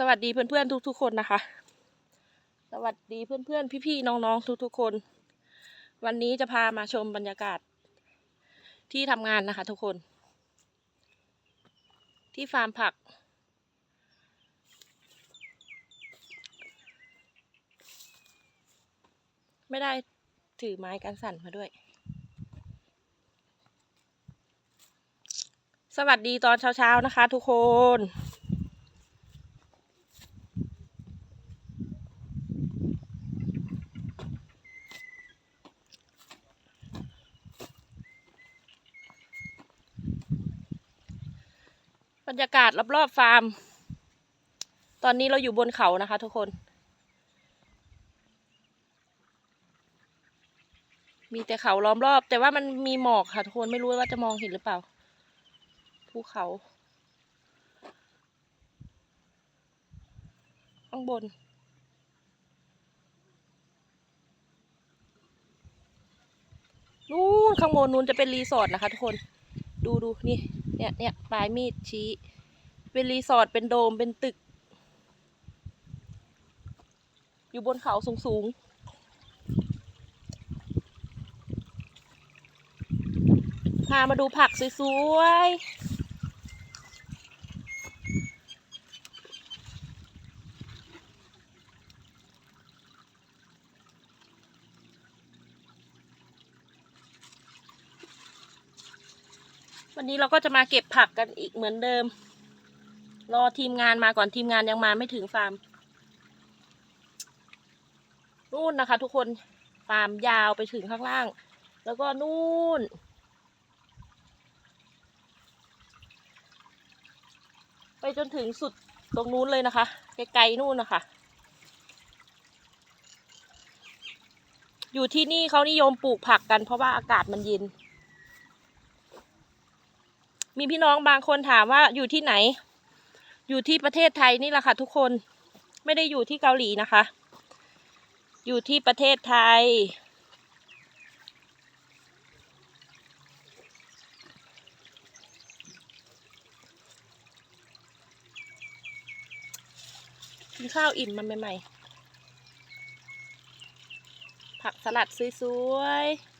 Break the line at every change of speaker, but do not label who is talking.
สวัสดีเพื่อนๆทุกๆคนนะคะ สวัสดีเพื่อนๆพี่ๆน้องๆทุกๆคน วันนี้จะพามาชมบรรยากาศ ที่ทำงานนะคะ ทุกคน ที่ฟาร์มผัก ไม่ได้ถือไม้กันสั่นมาด้วย สวัสดีตอนเช้าๆนะคะ ทุกคน บรรยากาศรอบๆฟาร์ม ตอนนี้เราอยู่บนเขานะคะทุกคน มีแต่เขาล้อมรอบ แต่ว่ามันมีหมอกค่ะทุกคนไม่รู้ว่าจะมองเห็นหรือเปล่า ภูเขาข้างบนนู่นข้างบนนู้นจะเป็นรีสอร์ทนะคะทุกคน ดูดูนี่ เนี่ยเนี่ยปลายมีดชี้ เป็นรีสอร์ทเป็นโดมเป็นตึก อยู่บนเขาสูงสูงพามาดูผักสวยๆ วันนี้เราก็จะมาเก็บผักกันอีกเหมือนเดิม รอทีมงานมาก่อนทีมงานยังมาไม่ถึงฟาร์มนู่นนะคะ ทุกคนฟาร์มยาวไปถึงข้างล่าง แล้วก็นู่น ไปจนถึงสุดตรงนู้นเลยนะคะไกลๆนู่นนะคะอยู่ที่นี่เขานิยมปลูกผักกันเพราะว่าอากาศมันเย็น มีพี่น้องบางคนถามว่าอยู่ที่ไหน อยู่ที่ประเทศไทยนี่แหละค่ะ ทุกคนไม่ได้อยู่ที่เกาหลีนะคะ อยู่ที่ประเทศไทย กินข้าวอิ่มมันใหม่ๆผักสลัดสวยๆ